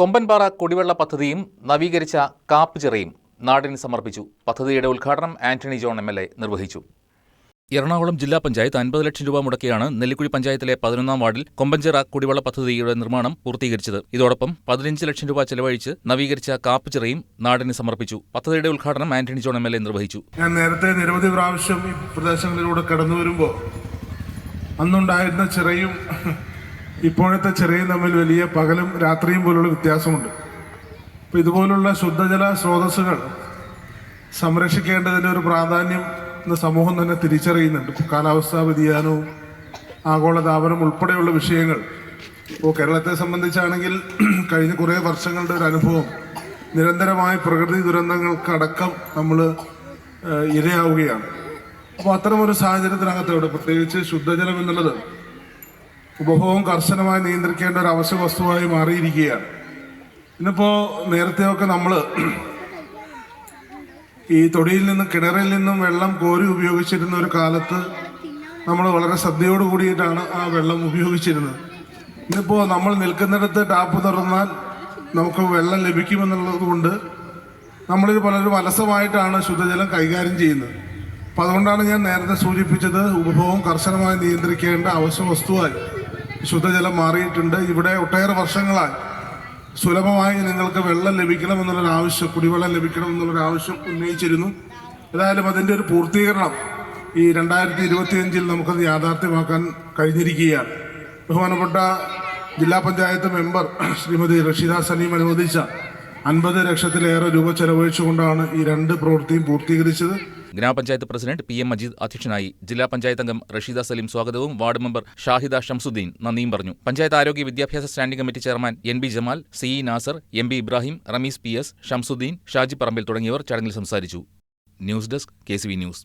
കൊമ്പൻപാറ കുടിവെള്ള പദ്ധതിയും നവീകരിച്ച കാപ്പ് ചിറയും നാടിന് സമർപ്പിച്ചു. പദ്ധതിയുടെ ഉദ്ഘാടനം Antony John M L A നിർവഹിച്ചു. എറണാകുളം ജില്ലാ പഞ്ചായത്ത് അൻപത് ലക്ഷം രൂപ മുടക്കിയാണ് നെല്ലിക്കുഴി പഞ്ചായത്തിലെ പതിനൊന്നാം വാർഡിൽ കൊമ്പഞ്ചിറ കുടിവെള്ള പദ്ധതിയുടെ നിർമ്മാണം പൂർത്തീകരിച്ചത്. ഇതോടൊപ്പം പതിനഞ്ച് ലക്ഷം രൂപ ചെലവഴിച്ച് നവീകരിച്ച കാപ്പ് ചിറയും നാടിന് സമർപ്പിച്ചു. പദ്ധതിയുടെ ഉദ്ഘാടനം Antony John M L A നിർവഹിച്ചു. ഞാൻ നേരത്തെ നിരവധി പ്രാവശ്യം ഈ പ്രദേശങ്ങളിലൂടെ കടന്നു വരുമ്പോൾ അന്നുണ്ടായിരുന്ന ചിറയും ഇപ്പോഴത്തെ ചിറയും തമ്മിൽ വലിയ പകലും രാത്രിയും പോലുള്ള വ്യത്യാസമുണ്ട്. അപ്പോൾ ഇതുപോലുള്ള ശുദ്ധജല സ്രോതസ്സുകൾ സംരക്ഷിക്കേണ്ടതിന്റെ ഒരു പ്രാധാന്യം ഇന്ന് സമൂഹം തന്നെ തിരിച്ചറിയുന്നുണ്ട്. കാലാവസ്ഥാ വ്യതിയാനവും ആഗോളതാപനം ഉൾപ്പെടെയുള്ള വിഷയങ്ങൾ. ഇപ്പോൾ കേരളത്തെ സംബന്ധിച്ചാണെങ്കിൽ കഴിഞ്ഞ കുറേ വർഷങ്ങളുടെ ഒരു അനുഭവം നിരന്തരമായ പ്രകൃതി ദുരന്തങ്ങൾക്കടക്കം നമ്മൾ ഇരയാവുകയാണ്. അപ്പോൾ അത്തരമൊരു സാഹചര്യത്തിനകത്തോടെ പ്രത്യേകിച്ച് ശുദ്ധജലം എന്നുള്ളത് ഉപഭോഗം കർശനമായി നിയന്ത്രിക്കേണ്ട ഒരു അവശ്യ വസ്തുവായി മാറിയിരിക്കുകയാണ്. ഇന്നിപ്പോൾ നേരത്തെയൊക്കെ നമ്മൾ ഈ തൊടിയിൽ നിന്നും കിണറിൽ നിന്നും വെള്ളം കോരി ഉപയോഗിച്ചിരുന്ന ഒരു കാലത്ത് നമ്മൾ വളരെ ശ്രദ്ധയോട് കൂടിയിട്ടാണ് ആ വെള്ളം ഉപയോഗിച്ചിരുന്നത്. ഇന്നിപ്പോ നമ്മൾ നിൽക്കുന്നിടത്ത് ടാപ്പ് തുറന്നാൽ നമുക്ക് വെള്ളം ലഭിക്കുമെന്നുള്ളത് കൊണ്ട് നമ്മളിത് പലരും അലസമായിട്ടാണ് ശുദ്ധജലം കൈകാര്യം ചെയ്യുന്നത്. അപ്പം അതുകൊണ്ടാണ് ഞാൻ നേരത്തെ സൂചിപ്പിച്ചത് ഉപഭോഗം കർശനമായി നിയന്ത്രിക്കേണ്ട അവശ്യ വസ്തുവായി. ശുദ്ധജലം മാറിയിട്ടുണ്ട്. ഇവിടെ ഒട്ടേറെ വർഷങ്ങളായി. സുലഭമായി നിങ്ങൾക്ക് വെള്ളം ലഭിക്കണം എന്നുള്ളൊരു ആവശ്യം കുടിവെള്ളം ലഭിക്കണം എന്നുള്ളൊരു ആവശ്യം ഉന്നയിച്ചിരുന്നു. ഏതായാലും അതിന്റെ ഒരു പൂർത്തീകരണം ഈ രണ്ടായിരത്തി ഇരുപത്തിയഞ്ചിൽ നമുക്കത് യാഥാർത്ഥ്യമാക്കാൻ കഴിഞ്ഞിരിക്കുകയാണ്. ബഹുമാനപ്പെട്ട ജില്ലാ പഞ്ചായത്ത് മെമ്പർ ശ്രീമതി റഷീദ സലീം അനുവദിച്ച അൻപത് ലക്ഷത്തിലേറെ രൂപ ചെലവഴിച്ചുകൊണ്ടാണ് ഈ രണ്ട് പ്രവൃത്തിയും പൂർത്തീകരിച്ചത്. ഗ്രാമപഞ്ചായത്ത് പ്രസിഡന്റ് പി എം മജീദ് അധ്യക്ഷനായി ജില്ലാ പഞ്ചായത്ത് അംഗം റഷീദ സലീം സ്വാഗതവും വാർഡ് മെമ്പർ ഷാഹിദ ഷംസുദ്ദീൻ നന്ദിയും പറഞ്ഞു. പഞ്ചായത്ത് ആരോഗ്യ വിദ്യാഭ്യാസ standing committee chairman N B Jamal C E Nasar M B Ibrahim Rameez P S Shamsuddin Shaji Parambil തുടങ്ങിയവർ ചടങ്ങിൽ സംസാരിച്ചു. News desk K news.